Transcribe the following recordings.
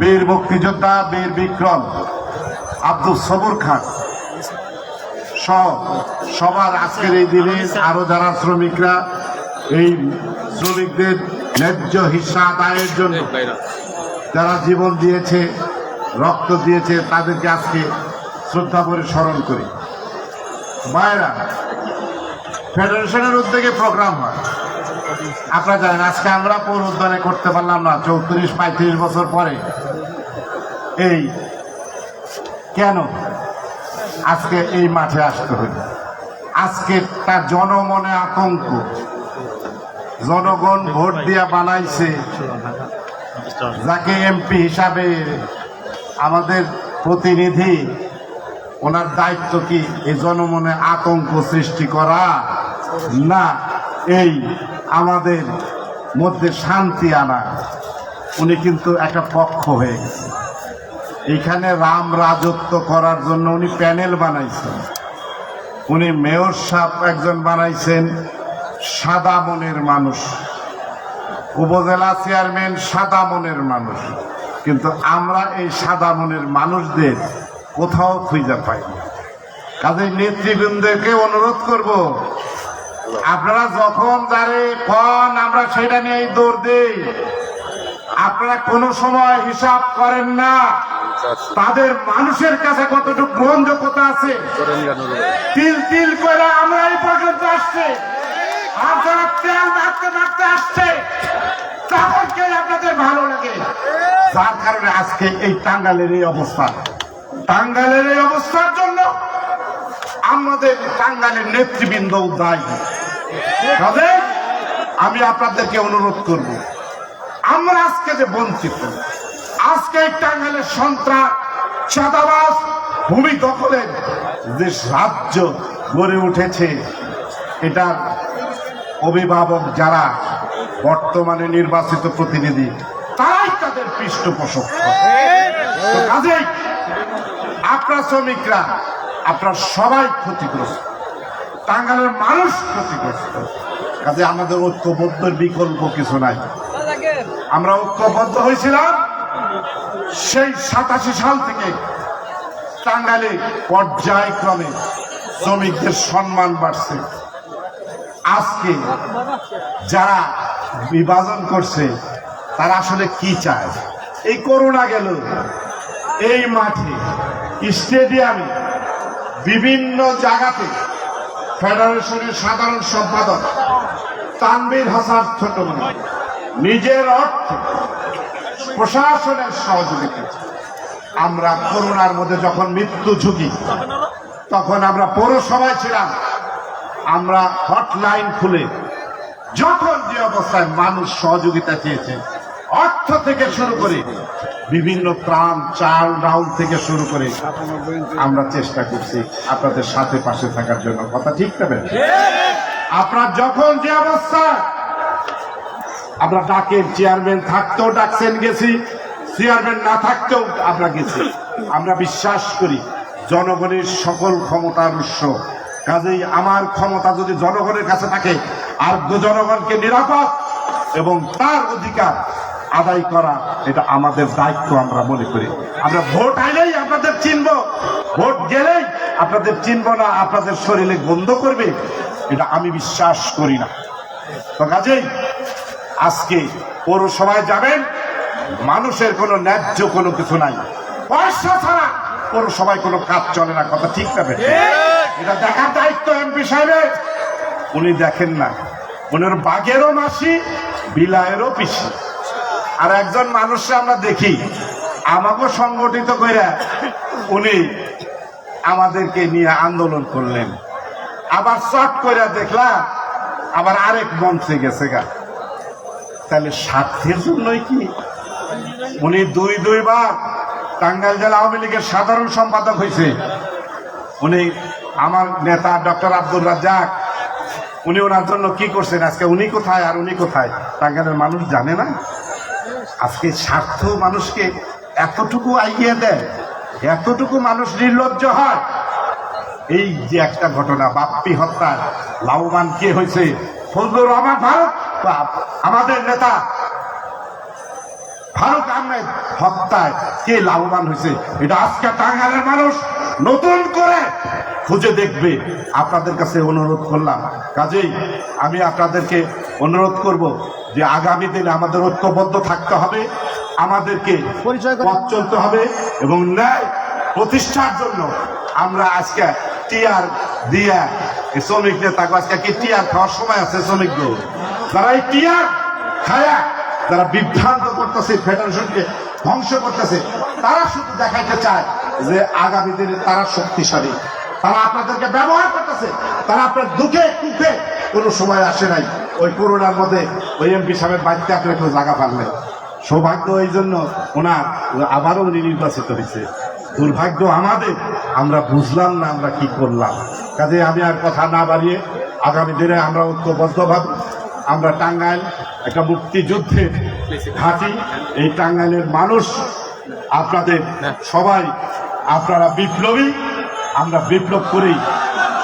বীর মুক্তিযোদ্ধা বীর বিক্রম, আব্দুল সবুর খান সহ সবার আজকের এই দিনে আরও যারা শ্রমিকরা, এই শ্রমিকদের ন্যায্য হিসা আদায়ের জন্য যারা জীবন দিয়েছে, রক্ত দিয়েছে, তাদেরকে আজকে শ্রদ্ধা করে স্মরণ করি। মায়েরা ফেডারেশনের উদ্যোগে প্রোগ্রাম হয়। আপনারা জানেন, আজকে আমরা পৌর উদ্যানে করতে পারলাম না। চৌত্রিশ, পঁয়ত্রিশ বছর পরে এই। কেন? আজকে এই মাঠে আসতে হইল আজকে তার জনমনে আতঙ্ক। জনগণ ভোট দিয়া বানাইছে। যাকে এমপি হিসাবে আমাদের প্রতিনিধি, ওনার দায়িত্ব কি এই জনমনে আতঙ্ক সৃষ্টি করা না এই আমাদের মধ্যে শান্তি আনা? উনি কিন্তু একটা পক্ষ হয়ে গেছে। এখানে রাম রাজত্ব করার জন্য উনি প্যানেল বানাইছেন। উনি মেয়র সাহেব একজন বানাইছেন, সাদা মনের মানুষ। উপজেলা চেয়ারম্যান সাদা মনের মানুষ। কিন্তু আমরা এই সাদা মনের মানুষদের কোথাও খুঁজে পাই না। কাজে নেতৃবৃন্দকে অনুরোধ করব, আপনারা যখন যারে কন আমরা সেটা নিয়ে দৌড় দেই। আপনারা কোনো সময় হিসাব করেন না। তাদের মানুষের কাছে কতটুকু গ্রহণযোগ্যতা আছে? তিল তিল করে আমরা এই পর্যন্ত আসছে। আর যারা তেল মারতে মারতে আসছে তাদেরকে আপনাদের ভালো লাগে? যার কারণে আজকে এই টাঙ্গালের এই অবস্থা। টাঙ্গালের এই অবস্থার জন্য আমাদের টাঙ্গালের নেতৃবৃন্দ দায়ী তবে আমি আপনাদেরকে অনুরোধ করব আমরা আজকে যে বঞ্চিত আজকে এই টাঙ্গালের সন্ত্রাস চাঁদাবাস ভূমি দখলের যে রাজ্য গড়ে উঠেছে এটার অভিভাবক যারা বর্তমানে নির্বাচিত প্রতিনিধি, তারাই তাদের পৃষ্ঠপোষক কাজেই আপনার শ্রমিকরা, আপনার সবাই ক্ষতিগ্রস্ত টাঙ্গালের মানুষ ক্ষতিগ্রস্ত। কাজে আমাদের ঐক্যবদ্ধের বিকল্প কিছু নাই। আমরা ঐক্যবদ্ধ হয়েছিলাম সেই সাতাশি সাল থেকে টাঙ্গালে পর্যায়ক্রমে শ্রমিকদের সম্মান বাড়ছে। আজকে যারা বিভাজন করছে, তারা আসলে কি চায়? এই করোনা গেল। এই মাঠে, স্টেডিয়ামে, বিভিন্ন জায়গাতে ফেডারেশনের সাধারণ সম্পাদক তানবির হাসান ছোট নিজের অর্থে প্রশাসনের সহযোগিতা। আমরা করোনার মধ্যে যখন মৃত্যু ঝুঁকি, তখন আমরা পৌরসভায় ছিলাম। আমরা হটলাইন খুলে যখন যে অবস্থায় মানুষ সহযোগিতা চেয়েছে, অর্থ থেকে শুরু করে বিভিন্ন ত্রাণ, চাল, ডাউল থেকে শুরু করে আমরা চেষ্টা করছি আপনাদের সাথে পাশে থাকার জন্য। কথা ঠিক নেবেন আপনার যখন যে অবস্থা আমরা ডাকের চেয়ারম্যান থাকতেও ডাকছেন গেছি, চেয়ারম্যান না থাকতেও আমরা গেছি। আমরা বিশ্বাস করি, জনগণের সকল ক্ষমতার উৎস কাজেই আমার ক্ষমতা যদি জনগণের কাছে থাকে, আর জনগণকে নিরাপদ এবং তার অধিকার আদায় করা, এটা আমাদের দায়িত্ব আমরা মনে করি। আমরা ভোট আইলেই আপনাদের চিনব। ভোট গেলেই আপনাদের চিনব না, আপনাদের শরীরে গন্ধ করবে, এটা আমি বিশ্বাস করি না। তো কাজেই আজকে পৌরসভায় যাবেন। মানুষের কোনো ন্যায্য কোনো কিছু নাই। পয়সা ছাড়া পৌরসভায় কোনো কাজ চলে না কথা ঠিক না এটা দেখার দায়িত্ব এমপি সাহেবের। উনি দেখেন না উনার বাঘেরও মাসি বিলায়েরও পিসি। আর একজন মানুষকে আমরা দেখি আমাকে সংগঠিত করে উনি আমাদেরকে নিয়ে আন্দোলন করলেন। আবার চট করে দেখলাম আবার আরেক মঞ্চে গেছে গা। তাহলে স্বার্থের জন্যই কি? উনি দুই দুই দুইবার টাঙ্গাইল জেলা আওয়ামী লীগের সাধারণ সম্পাদক হয়েছে। উনি আমার নেতা ডক্টর আব্দুল রাজ্জাক, উনি ওনার জন্য কি করছেন? আজকে উনি কোথায় আর উনি কোথায়? টাঙ্গাইলের মানুষ জানে না। আজকে স্বার্থ মানুষকে এতটুকু আগিয়ে দেয়, এতটুকু মানুষ নির্লজ্জ হয়। এই যে একটা ঘটনা, বাপ্পি হত্যা লাভবান কে হয়েছে? ফজলুর রহমান ভারত আমাদের নেতা ফারুক আহমেদ হত্যায় কে লাভবান হয়েছে? এটা আজকে টাঙ্গালের মানুষ নতুন করে খুঁজে দেখবে। আপনাদের কাছে অনুরোধ করলাম। কাজেই আমি আপনাদেরকে অনুরোধ করব যে আগামী দিনে আমাদের ঐক্যবদ্ধ থাকতে হবে আমাদেরকে পরিচয় পথ চলতে হবে এবং ন্যায় প্রতিষ্ঠার জন্য আমরা আজকে টিয়ার দিয়া এই শ্রমিকদের তাকে আজকে কি টিয়ার খাওয়ার সময় আছে শ্রমিকদের যারা টিয়ার খায়া, যারা বিভ্রান্ত করতেছে ফেডারেশনকে ধ্বংস করতেছে, তারা শুধু দেখাইতে চায় যে আগামী দিনে তারা শক্তিশালী। তারা আপনাদেরকে ব্যবহার করতেছে, তারা আপনার দুঃখে, সুখে কোনো সময় আসে নাই। ওই করোনার মধ্যে ওই এমপি সাহেবের বাড়িতে আপনি একটু জায়গা পারলেন সৌভাগ্য এই জন্য ওনার, আবারও উনি নির্বাচিত হয়েছে। দুর্ভাগ্য আমাদের, আমরা বুঝলাম না আমরা কি করলাম। কাজে আমি আর কথা না বাড়িয়ে আগামী দিনে আমরা ঐক্যবদ্ধভাবে আমরা টাঙ্গাইল একটা মুক্তিযুদ্ধের ঘাঁটি এই টাঙ্গাইলের মানুষ আপনাদের সবাই, আপনারা বিপ্লবী, আমরা বিপ্লব করেই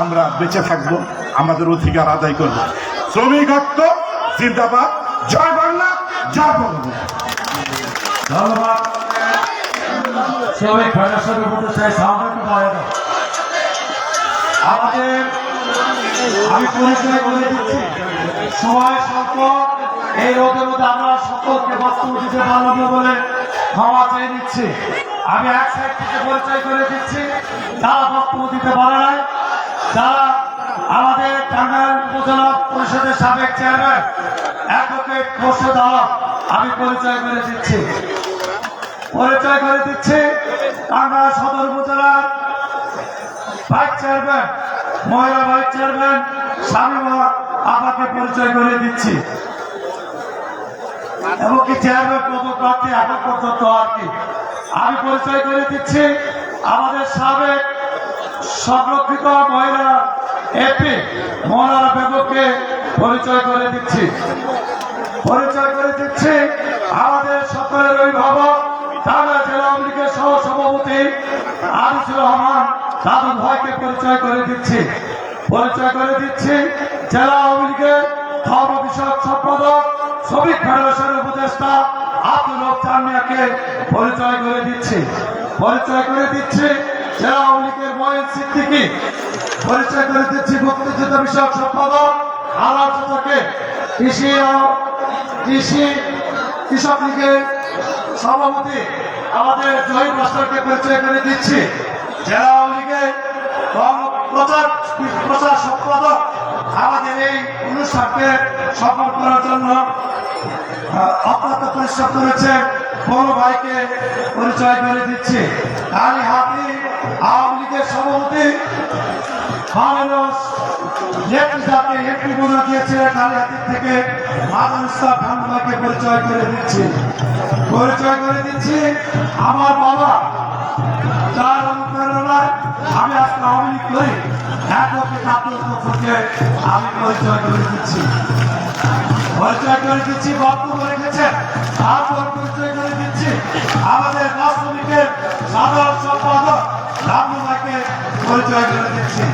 আমরা বেঁচে থাকব, আমাদের অধিকার আদায় করব। শ্রমিক শ্রমিকত্ব জিন্দাবাদ, জয় বাংলা, জয় বঙ্গবন্ধু। ধন্যবাদ। শ্রমিক ফেডারেশনের মধ্যে সেই সামনে দাঁড়ানো আমাদের আমি পরিচয় করে দিচ্ছি। সময় সম্পদ এই রোগের মধ্যে আমরা সকলকে বক্তব্য দিতে পারব না বলে ক্ষমা আমি এক সাইড পরিচয় করে দিচ্ছি। যারা বক্তব্য দিতে পারে নাই, যারা আমাদের টাঙ্গাইল পরিষদের সাবেক চেয়ারম্যান অ্যাডভোকেট মোর্শেদ আলম, আমি পরিচয় করে দিচ্ছি। পরিচয় করে দিচ্ছি টাঙ্গাইল সদর উপজেলার ভাইস চেয়ারম্যান মহিলা ভাইস চেয়ারম্যান স্বামীমা আমাকে পরিচয় করে দিচ্ছি। এবং কি চেয়ারম্যান পদপ্রার্থী এখন পর্যন্ত আর কি। আমি পরিচয় করে দিচ্ছি আমাদের সাবেক সংরক্ষিত মহিলা এপি মৌলানা বেগমকে পরিচয় করে দিচ্ছি। পরিচয় করে দিচ্ছি আমাদের সকলের অভিভাবক ঢাকা জেলা আওয়ামী লীগের সহ সভাপতি আনিসুর রহমান দাদু ভাইকে পরিচয় করে দিচ্ছি। পরিচয় করে দিচ্ছি জেলা আওয়ামী লীগের ধর্ম বিষয়ক সম্পাদক, শ্রমিক ফেডারেশনের উপদেষ্টা আব্দুল রব চান্দিয়াকে পরিচয় করে দিচ্ছি। পরিচয় করে দিচ্ছি জেলা আওয়ামী লীগের মহিন সিদ্দিকী। পরিচয় করে দিচ্ছি মুক্তিযুদ্ধ বিষয়ক সম্পাদক আলোচনাকে কৃষি কৃষি কৃষক লীগের সভাপতি, আমাদের জয়ী মাস্টারকে পরিচয় করে দিচ্ছি। জেলা প্রচার প্রচার আমাদের এই অনুষ্ঠানকে সফল করার জন্য অত্যন্ত পরিশ্রম করেছে, বড় ভাইকে পরিচয় করে দিচ্ছি। কালী হাতি আওয়ামী লীগের সভাপতি থেকে পরিচয় করে দিচ্ছি। পরিচয় করে দিচ্ছি আমার বাবা। অনুপ্রেরণায় আমি আজকে আওয়ামী করি এককে জাতীয় পক্ষকে আমি পরিচয় করে দিচ্ছি। পরিচয় করে দিচ্ছি তারপর পরিচয় করে দিচ্ছি আমাদের রাষ্ট্রলীগের সম্পাদক রামু ভাইকে পরিচয় করে দিচ্ছি।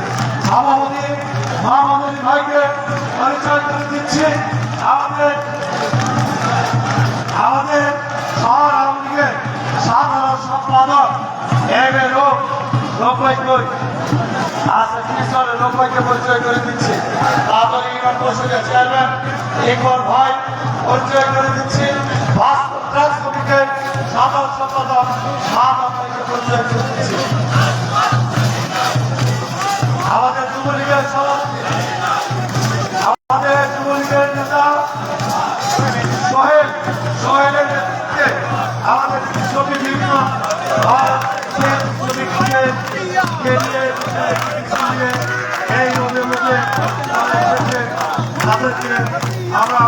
সভাপতি মহামন্ত্রী ভাইকে পরিচয় করে দিচ্ছি। আমাদের আমাদের শহর আওয়ামী লীগের সাধারণ সম্পাদক এম এ লোক লোকাই কই আচ্ছা কৃষ্ণের লোকাইকে পরিচয় করে দিচ্ছি। তারপরে ইউনিয়ন পরিষদের চেয়ারম্যান ইকবর ভাই পরিচয় করে দিচ্ছি। বাস্তব ট্রান্স কমিটির সাধারণ সম্পাদক ভাইকে পরিচয় করে দিচ্ছি। আমাদের যুবলীগের সভাপতি আমাদের যুবলীগের নেতা সোহেল সোহেলের নেতৃত্বে আমাদের ছবি বিভিন্ন আমরা